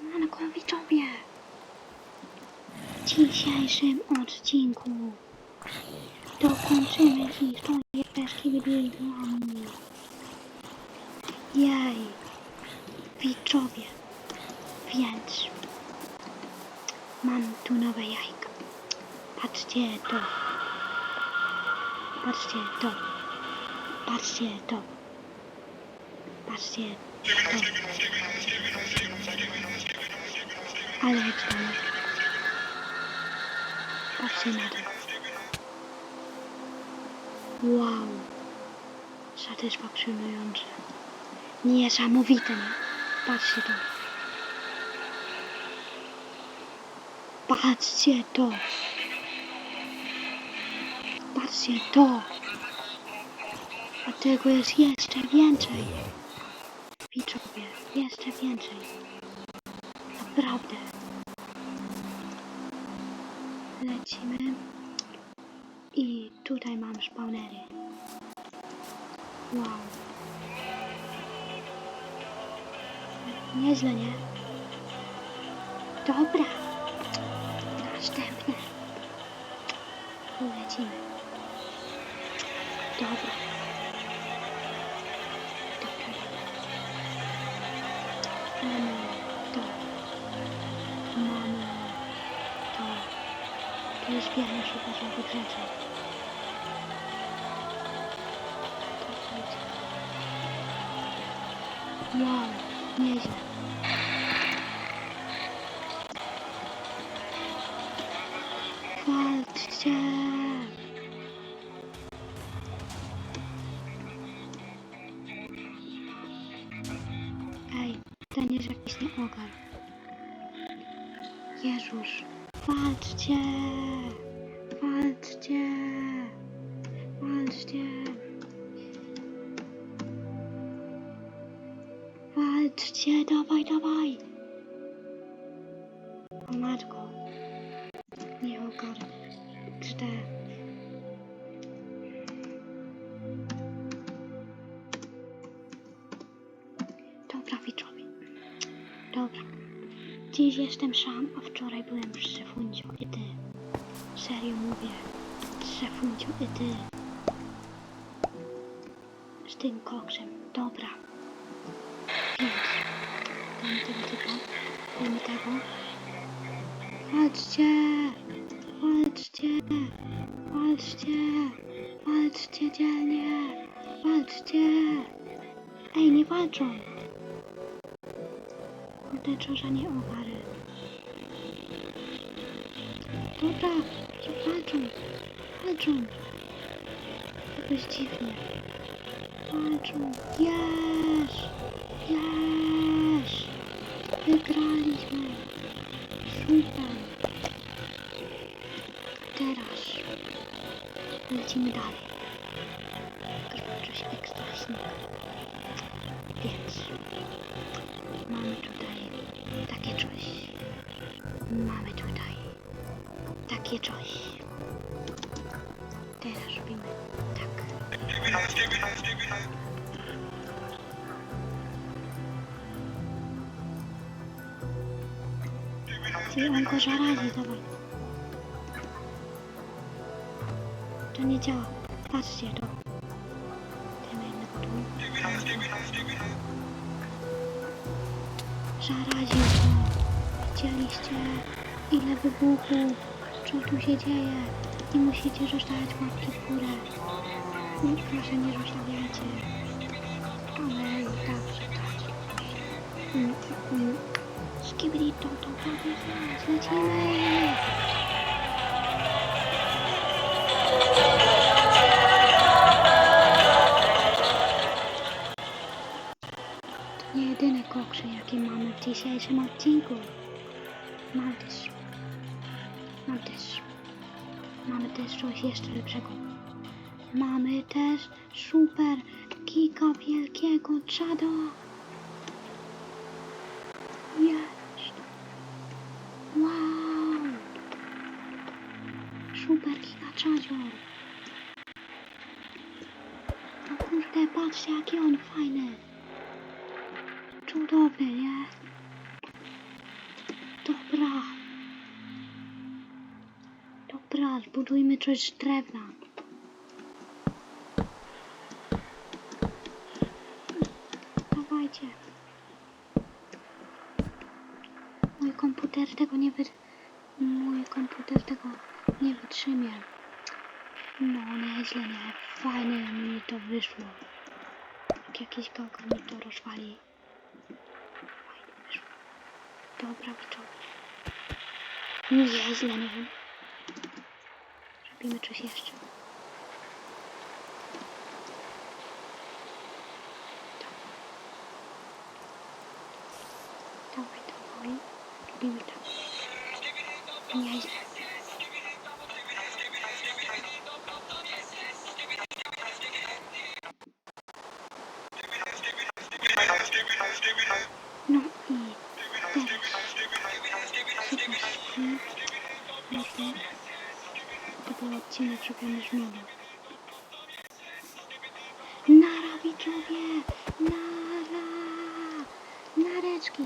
Siemanko widzowie! W dzisiejszym odcinku dokończymy historię Peski Bibliami. Jej! Widzowie! Więc mam tu nowe jajka. Patrzcie to. Patrzcie to. Patrzcie to. Patrzcie to. Ale tam. Patrzcie na to. Wow. Satysfakcjonujące. Niesamowite, nie? Patrzcie to. Patrzcie to. Patrzcie to. A tego jest jeszcze więcej. Widzowie, jeszcze więcej. Naprawdę. Lecimy. I tutaj mam spawnery. Wow. Nieźle, nie? Dobra. Następne. Lecimy. Dobra, to. Jest wiele szukaczów rzeczy. Wow, nieźle. Będziesz jakiś nieogar. Jezus, walczcie! Walczcie! Walczcie! Walczcie, dawaj, dawaj! O matko, nie ogarnę. 4 Dziś jestem sam, a wczoraj byłem z Szefuncio i ty. Serio mówię. Z Szefuncio i ty. Z tym koksem. Dobra. Więc. Dajmy tego typa. Dajmy tego. Walczcie! Walczcie! Walczcie! Walczcie dzielnie! Walczcie! Ej, nie walczą! Co za nie owary. Dobra, że walczą! Walczą! Jakoś dziwnie. Walczą! Yes! Yes! Wygraliśmy! Super! Teraz lecimy dalej. Skończy się ekstra śnieg. Więc mamy takie coś. Mamy tutaj takie coś. Teraz robimy tak. Ty on go zarazi, dawaj. To nie działa. Patrzcie to. Dajmy jednego tu. Zaraził to. Widzieliście ile wybuchów. Co tu się dzieje? Nie musicie zostawiać łapki w górę. Nie, proszę nie zostawiajcie. I tak zostawcie. Mm, mm. To to! To dzisiejszym odcinku. Mam też. Mam też. Mamy też coś jeszcze lepszego. Mamy też super kika wielkiego czada. Jest. Wow. Super kika czadzior. O kurde, patrzcie jaki on fajny. Cudowny, nie? Dobra. Dobra, zbudujmy coś z drewna. Dawajcie. Mój komputer tego nie wy... Mój komputer tego nie wytrzymie. No, nieźle, nie. Fajnie mi to wyszło. Jak jakiś gałka mi to rozwali. Dobra, widzowie. Nieźle, nie wiem. Robimy coś jeszcze. Dawaj, dawaj. Robimy to. Nieźle. No i to był odcinek zrobiony z nudą. Nara widzowie! Nara! Nareczki!